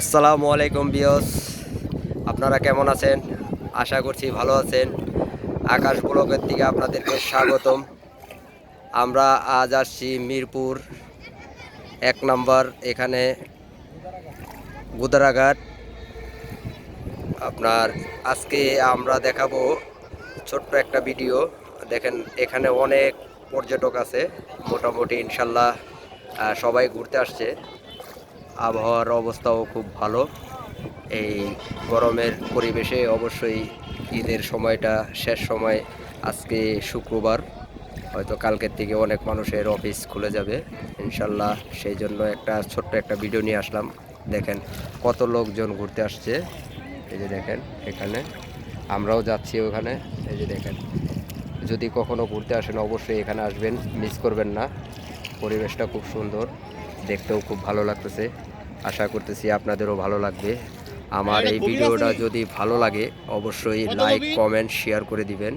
আসসালামু আলাইকুম বিয়স আপনারা কেমন আছেন? আশা করছি ভালো আছেন। আকাশ ব্লকের দিকে আপনাদেরকে স্বাগতম। আমরা আজ আসছি মিরপুর এক নম্বর, এখানে গুদারাঘাট। আপনার আজকে আমরা দেখাবো ছোট্ট একটা ভিডিও। দেখেন, এখানে অনেক পর্যটক আছে। মোটামুটি ইনশাল্লাহ সবাই ঘুরতে আসছে। আবহাওয়ার অবস্থাও খুব ভালো। এই গরমের পরিবেশে অবশ্যই ঈদের সময়টা শেষ সময় আজকে শুক্রবার। হয়তো কালকের থেকে অনেক মানুষের অফিস খুলে যাবে, ইনশাল্লাহ সেই জন্য একটা ছোট্ট একটা ভিডিও নিয়ে আসলাম। দেখেন কত লোকজন ঘুরতে আসছে। এই যে দেখেন এখানে, আমরাও যাচ্ছি ওখানে। এই যে দেখেন, যদি কখনো ঘুরতে আসেন অবশ্যই এখানে আসবেন মিস করবেন না। পরিবেশটা খুব সুন্দর। দেখতেও খুব ভালো লাগতেছে। আশা করতেছি আপনাদেরও ভালো লাগবে। আমার এই ভিডিওটা যদি ভালো লাগে অবশ্যই লাইক কমেন্ট শেয়ার করে দিবেন।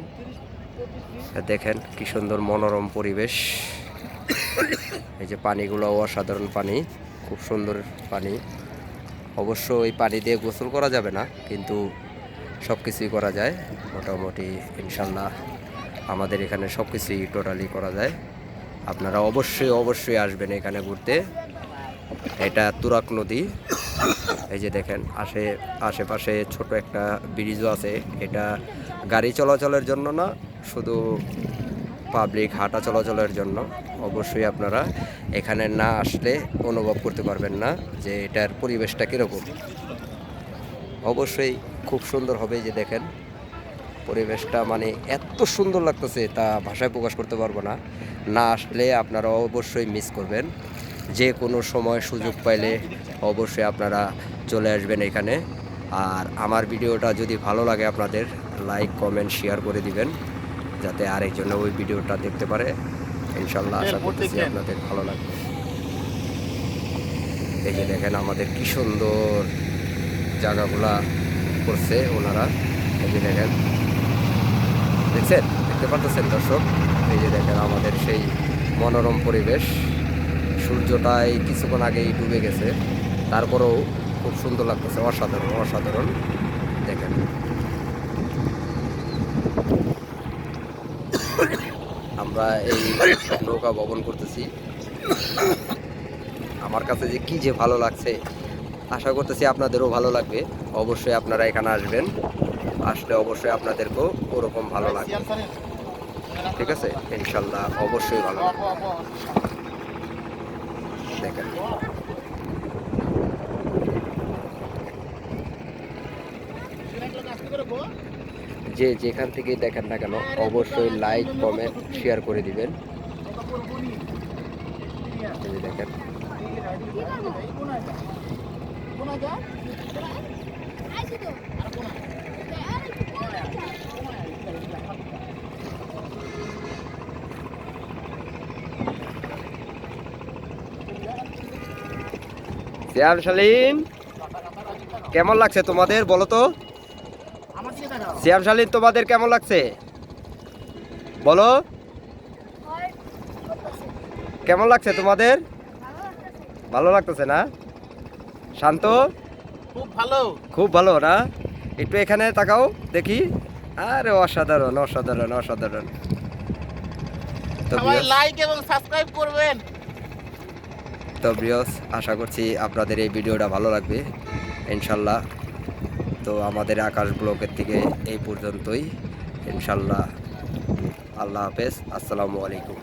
দেখেন কি সুন্দর মনোরম পরিবেশ। এই যে পানিগুলো অসাধারণ পানি খুব সুন্দর পানি। অবশ্য এই পানি দিয়ে গোসল করা যাবে না কিন্তু সব কিছুই করা যায়। মোটামুটি ইনশাল্লাহ আমাদের এখানে সব কিছুই টোটালি করা যায়। আপনারা অবশ্যই অবশ্যই আসবেন এখানে ঘুরতে। এটা তুরাক নদী। এই যে দেখেন আশে আশেপাশে ছোট একটা ব্রিজও আছে। এটা গাড়ি চলাচলের জন্য না, শুধু পাবলিক হাঁটা চলাচলের জন্য। অবশ্যই আপনারা এখানে না আসলে অনুভব করতে পারবেন না যে এটার পরিবেশটা কীরকম। অবশ্যই খুব সুন্দর হবে যে দেখেন। পরিবেশটা মানে এত সুন্দর লাগতেছে তা ভাষায় প্রকাশ করতে পারব না। না আসলে আপনারা অবশ্যই মিস করবেন। যে কোনো সময় সুযোগ পাইলে অবশ্যই আপনারা চলে আসবেন এখানে। আর আমার ভিডিওটা যদি ভালো লাগে আপনাদের লাইক কমেন্ট শেয়ার করে দিবেন যাতে আরেকজন ওই ভিডিওটা দেখতে পারে। ইনশাল্লাহ আশা করতেছি আপনাদের ভালো লাগবে। এই যে দেখেন আমাদের কি সুন্দর জায়গাগুলা করছে ওনারা। এই যে দেখেন। দেখছেন দেখতে পারতেছেন দর্শক? এই যে দেখেন আমাদের সেই মনোরম পরিবেশ। সূর্যটাই কিছুক্ষণ আগেই ডুবে গেছে। তারপরেও খুব সুন্দর লাগতেছে, অসাধারণ অসাধারণ। দেখেন। আমরা এই নৌকা ভবন করতেছি। আমার কাছে যে কি যে ভালো লাগছে, আশা করতেছি আপনাদেরও ভালো লাগবে। অবশ্যই আপনারা এখানে আসবেন। আসলে অবশ্যই আপনাদেরকেও ওরকম ভালো লাগবে ঠিক আছে ইনশাল্লাহ অবশ্যই ভালো দেখেন যে যেখান থেকে দেখেন না কেন অবশ্যই লাইক কমেন্ট শেয়ার করে দিবেন যে শালীন। কেমন লাগছে তোমাদের বলো তো? শ্যাম শালীন তোমাদের কেমন লাগছে? বলো। কেমন লাগছে তোমাদের? ভালো লাগতেছে না? শান্ত? খুব ভালো। খুব ভালো না? একটু এখানে তাকাও দেখি। আরে অসাধারণ অসাধারণ অসাধারণ। লাইক এবং সাবস্ক্রাইব করবেন। তো ব্রিয়স আশা করছি আপনাদের এই ভিডিওটা ভালো লাগবে, ইনশাল্লাহ। তো আমাদের আকাশ ব্লকের থেকে এই পর্যন্তই, ইনশাল্লাহ। আল্লাহ হাফেজ, আসসালামু আলাইকুম।